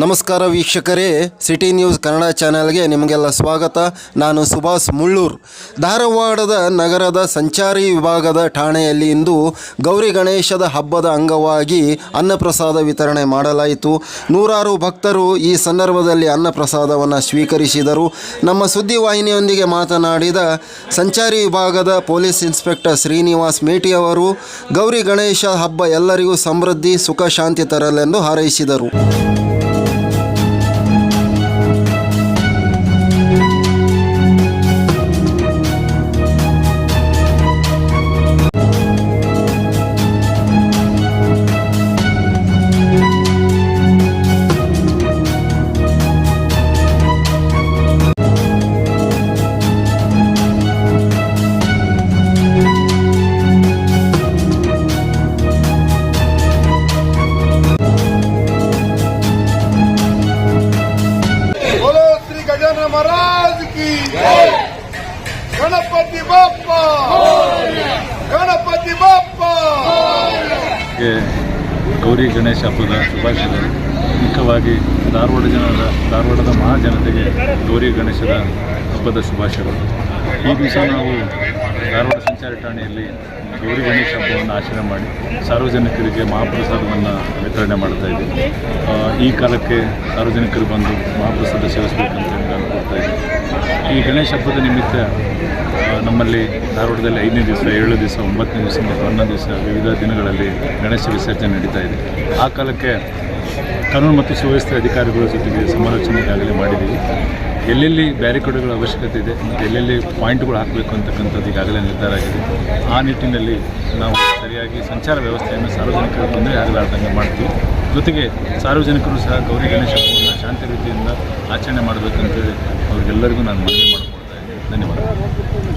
ನಮಸ್ಕಾರ ವೀಕ್ಷಕರೇ, city news Kannada ಚಾನೆಲ್ಗೆ ನಿಮಗೆಲ್ಲ ಸ್ವಾಗತ. ನಾನು ಸುಭಾಷ್ ಮುಳ್ಳೂರ್. ಧಾರವಾಡದ ನಗರದ ಸಂಚಾರಿ ವಿಭಾಗದ ಠಾಣೆಯಲ್ಲಿ ಇಂದು ಗೌರಿ ಗಣೇಶದ ಹಬ್ಬದ ಅಂಗವಾಗಿ ಅನ್ನಪ್ರಸಾದ ವಿತರಣೆ ಮಾಡಲಾಯಿತು. ನೂರಾರು ಭಕ್ತರು ಈ ಸಂದರ್ಭದಲ್ಲಿ ಅನ್ನಪ್ರಸಾದವನ್ನು ಸ್ವೀಕರಿಸಿದರು. ನಮ್ಮ ಸುದ್ದಿವಾಹಿನಿಯೊಂದಿಗೆ ಮಾತನಾಡಿದ ಸಂಚಾರಿ ವಿಭಾಗದ ಪೊಲೀಸ್ ಇನ್ಸ್ಪೆಕ್ಟರ್ ಶ್ರೀನಿವಾಸ್ ಮೇಟಿ ಅವರು, ಗೌರಿ ಗಣೇಶ ಹಬ್ಬ ಎಲ್ಲರಿಗೂ ಸಮೃದ್ಧಿ, ಸುಖ, ಶಾಂತಿ ತರಲೆಂದು ಹಾರೈಸಿದರು. महाराज की गणपति बाप्पा गणपति बाप्पा ಗೆ ಗೌರಿ ಗಣೇಶ ಹಬ್ಬದ ಶುಭಾಶಯಗಳು ಮುಖ್ಯವಾಗಿ ಧಾರವಾಡ ಜನರ ಧಾರವಾಡದ ಮಹಾಜನತೆಗೆ ಗೌರಿ ಗಣೇಶದ ಹಬ್ಬದ ಶುಭಾಶಯಗಳು ಈ ದಿವಸ ನಾವು ಧಾರವಾಡ ಸಂಚಾರಿ ಠಾಣೆಯಲ್ಲಿ ಗೌರಿ ಗಣೇಶ ಹಬ್ಬವನ್ನು ಆಚರಣೆ ಮಾಡಿ ಸಾರ್ವಜನಿಕರಿಗೆ ಮಹಾಪ್ರಸಾದವನ್ನು ವಿತರಣೆ ಮಾಡ್ತಾ ಇದ್ದೀವಿ ಆ, ಈ ಕಾಲಕ್ಕೆ ಸಾರ್ವಜನಿಕರು ಬಂದು ಮಹಾಪ್ರಸಾದ ಸೇವಿಸಬೇಕಂತ ಈ ಗಣೇಶ ಹಬ್ಬದ ನಿಮಿತ್ತ ನಮ್ಮಲ್ಲಿ ಧಾರವಾಡದಲ್ಲಿ ಐದನೇ ದಿವಸ ಏಳು ದಿವಸ, ಒಂಬತ್ತನೇ ದಿವಸ ಮತ್ತು ಹನ್ನೊಂದು ದಿವಸ ವಿವಿಧ ದಿನಗಳಲ್ಲಿ ಗಣೇಶ ವಿಸರ್ಜನೆ ನಡೀತಾ ಇದೆ. ಆ ಕಾಲಕ್ಕೆ ಕಾನೂನು ಮತ್ತು ಸುವ್ಯವಸ್ಥೆ ಅಧಿಕಾರಿಗಳ ಜೊತೆಗೆ ಸಮಾಲೋಚನೆ ಈಗಾಗಲೇ ಮಾಡಿದ್ದೀವಿ. ಎಲ್ಲೆಲ್ಲಿ ಬ್ಯಾರಿಕೇಡ್ಗಳ ಅವಶ್ಯಕತೆ ಇದೆ, ಎಲ್ಲೆಲ್ಲಿ ಪಾಯಿಂಟ್ಗಳು ಹಾಕಬೇಕು ಅಂತಕ್ಕಂಥದ್ದು ಈಗಾಗಲೇ ನಿರ್ಧಾರ ಆಗಿದೆ. ಆ ನಿಟ್ಟಿನಲ್ಲಿ ನಾವು ಸರಿಯಾಗಿ ಸಂಚಾರ ವ್ಯವಸ್ಥೆಯನ್ನು ಸಾರ್ವಜನಿಕರು ತೊಂದರೆ ಆಗಲಾರ್ದಂಗೆ ಮಾಡ್ತೀವಿ. ಜೊತೆಗೆ ಸಾರ್ವಜನಿಕರು ಸಹ ಗೌರಿ ಗಣೇಶ ಶಾಂತಿ ರೀತಿಯಿಂದ ಆಚರಣೆ ಮಾಡಬೇಕಂತೇಳಿ ಅವ್ರಿಗೆಲ್ಲರಿಗೂ ನಾನು ಮನವಿ ಮಾಡಿಕೊಡ್ತಾ ಇದ್ದೀನಿ. ಧನ್ಯವಾದ